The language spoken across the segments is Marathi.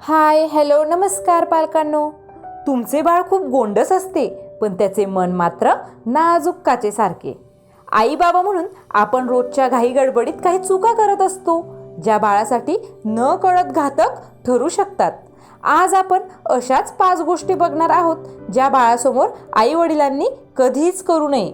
हाय हॅलो नमस्कार पालकांनो. तुमचे बाळ खूप गोंडस असते पण त्याचे मन मात्र नाजूक काचेसारखे आई बाबा म्हणून आपण रोजच्या घाई गडबडीत काही चुका करत असतो ज्या बाळासाठी न कळत घातक ठरू शकतात. आज आपण अशाच पाच गोष्टी बघणार आहोत ज्या बाळासमोर आई वडिलांनी कधीच करू नये.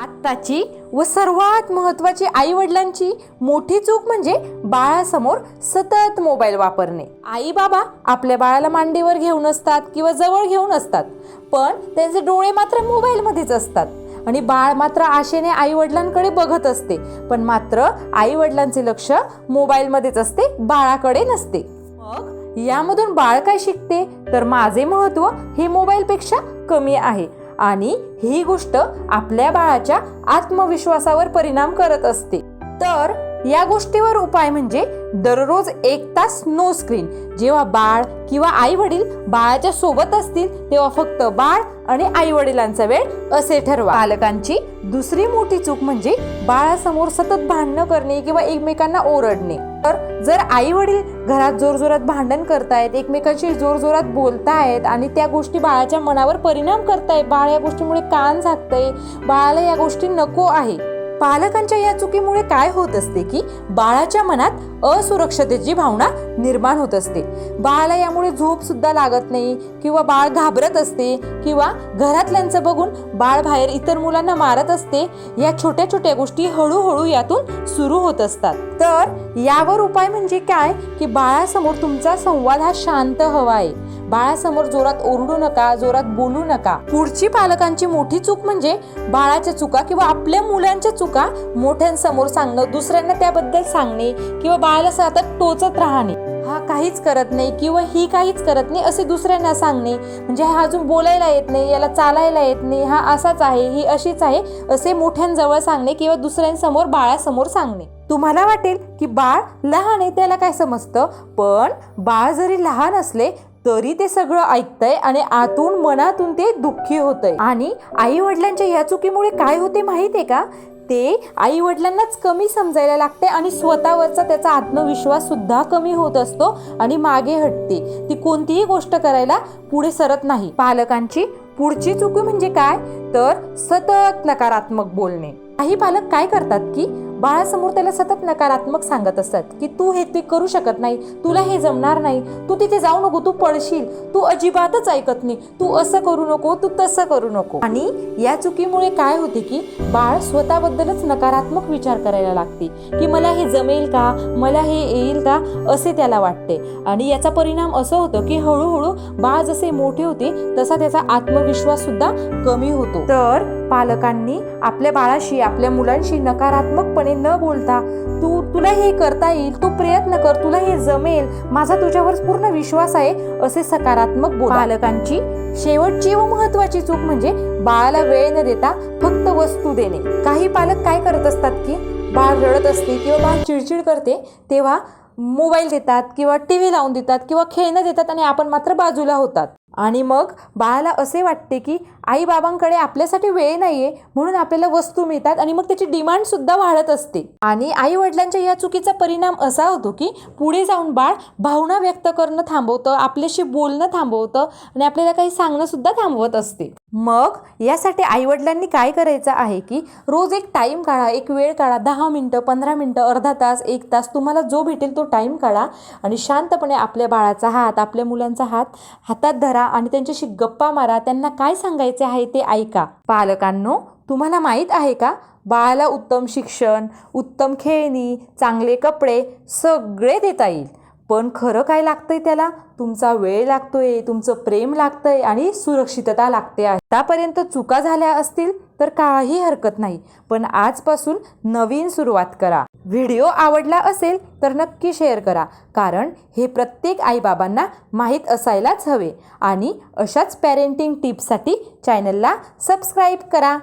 आत्ताची व सर्वात महत्त्वाची आई वडिलांची मोठी चूक म्हणजे बाळासमोर सतत मोबाईल वापरणे. आई बाबा आपल्या बाळाला मांडीवर घेऊन असतात किंवा जवळ घेऊन असतात पण त्यांचे डोळे मात्र मोबाईलमध्येच असतात. आणि बाळ मात्र आशेने आई वडिलांकडे बघत असते पण मात्र आई वडिलांचे लक्ष मोबाईलमध्येच असते बाळाकडे नसते. मग यामधून बाळ काय शिकते? तर माझे महत्त्व हे मोबाईलपेक्षा कमी आहे. आणि ही गोष्ट आपल्या बाळाच्या आत्मविश्वासावर परिणाम करत असते. तर या गोष्टीवर उपाय म्हणजे दररोज एक तास नो स्क्रीन जेव्हा बाळ किंवा आई वडील बाळाच्या सोबत असतील तेव्हा फक्त बाळ आणि आई वडिलांचा वेळ असे ठरवा. पालकांची दुसरी मोठी चूक म्हणजे बाळासमोर सतत भांडणं करणे किंवा एकमेकांना ओरडणे. तर जर आई वडील घरात जोरजोरात भांडण करतायत एकमेकांशी जोरजोरात बोलतायत आणि त्या गोष्टी बाळाच्या मनावर परिणाम करतायत बाळ या गोष्टीमुळे कान झाकतंय बाळाला या गोष्टी नको आहे. पालकांच्या या चुकीमुळे काय होत असते की बाळाच्या मनात असुरक्षतेची भावना निर्माण होत असते. बाळाला यामुळे झोप सुद्धा लागत नाही किंवा बाळ घाबरत असते किंवा घरातल्यांचं बघून बाळ बाहेर इतर मुलांना मारत असते या छोट्या छोट्या गोष्टी हळूहळू यातून सुरू होत असतात. तर यावर उपाय म्हणजे काय? की बाळासमोर तुमचा संवाद हा शांत हवा आहे. बाळासमोर जोरात ओरडू नका जोरात बोलू नका. पुढची पालकांची मोठी चूक म्हणजे बाळाच्या चुका किंवा आपल्या मुलांच्या चुका मोठ्यांसमोर सांगणं दुसऱ्यांना त्याबद्दल सांगणे किंवा बाळाला सतत टोचत राहणे. हा काहीच करत नाही किंवा ही काहीच करत नाही असे दुसऱ्यांना सांगणे. म्हणजे हा अजून बोलायला येत नाही याला चालायला येत नाही हा असाच आहे ही अशीच आहे असे मोठ्यांजवळ सांगणे किंवा दुसऱ्यांसमोर बाळासमोर सांगणे. तुम्हाला वाटेल की बाळ लहान आहे त्याला काय समजतं? पण बाळ जरी लहान असले तरी ते सगळं ऐकतंय आणि आतून मनातून ते दुःखी होतंय. आणि आई वडिलांच्या या चुकीमुळे काय होते माहितीये का? ते आई वडिलांनाच कमी समजायला लागते आणि स्वतःवरचा त्याचा आत्मविश्वास सुद्धा कमी होत असतो आणि मागे हटते. ती कोणतीही गोष्ट करायला पुढे सरत नाही. पालकांची पुढची चुकी म्हणजे काय? तर सतत नकारात्मक बोलणे. काही पालक काय करतात की बाळासमोर त्याला सतत नकारात्मक सांगत असतात की तू हे ते करू शकत नाही तुला हे जमणार नाही तू तिथे जाऊ नको तू पडशील तू अजिबातच ऐकत नाही तू असं करू नको तू तसं करू नको. आणि या चुकीमुळे काय होते की बाळ स्वतःबद्दलच नकारात्मक विचार करायला लागते की मला हे जमेल का मला हे येईल का असे त्याला वाटते. आणि याचा परिणाम असं होतं की हळूहळू बाळ जसे मोठे होते तसा त्याचा आत्मविश्वास सुद्धा कमी होतो. तर पालकांनी आपल्या बाळाशी आपल्या मुलांशी नकारात्मकपणे न बोलता तू तुला हे करता येईल तू प्रयत्न कर तुला हे जमेल माझा तुझ्यावर पूर्ण विश्वास आहे असे सकारात्मक बोल पालकांची शेवटची व महत्वाची चूक म्हणजे बाळाला वेळ न देता फक्त वस्तू देणे. काही पालक काय करत असतात की बाळ रडत असते किंवा बाळ चिडचिड करते तेव्हा मोबाईल देतात किंवा टी व्ही लावून देतात किंवा खेळणं देतात आणि आपण मात्र बाजूला होतात. आणि मग बाळाला असे वाटते की आई बाबांकडे आपल्यासाठी वेळ नाही आहे म्हणून आपल्याला वस्तू मिळतात आणि मग त्याची डिमांडसुद्धा वाढत असते. आणि आई वडिलांच्या या चुकीचा परिणाम असा होतो की पुढे जाऊन बाळ भावना व्यक्त करणं थांबवतं आपल्याशी बोलणं थांबवतं आणि आपल्याला काही सांगणंसुद्धा थांबवत असते. मग यासाठी आई वडिलांनी काय करायचं आहे की रोज एक टाईम काढा एक वेळ काढा दहा मिनटं पंधरा मिनटं अर्धा तास एक तास तुम्हाला जो भेटेल तो टाईम काढा आणि शांतपणे आपल्या बाळाचा हात आपल्या मुलांचा हात हातात धरा आणि त्यांच्याशी गप्पा मारा. त्यांना काय सांगायचे आहे ते ऐका. पालकांनो तुम्हाला माहीत आहे का? बाळाला उत्तम शिक्षण उत्तम खेळणी चांगले कपडे सगळे देता येईल. पण खरं काय लागतं आहे त्याला? तुमचा वेळ लागतोय तुमचं प्रेम लागतंय आणि सुरक्षितता लागते आहे. आतापर्यंत चुका झाल्या असतील तर काही हरकत नाही. पण आजपासून नवीन सुरुवात करा. व्हिडिओ आवडला असेल तर नक्की शेअर करा. कारण हे प्रत्येक आईबाबांना माहीत असायलाच हवे. आणि अशाच पॅरेंटिंग टिप्ससाठी चॅनलला सबस्क्राईब करा.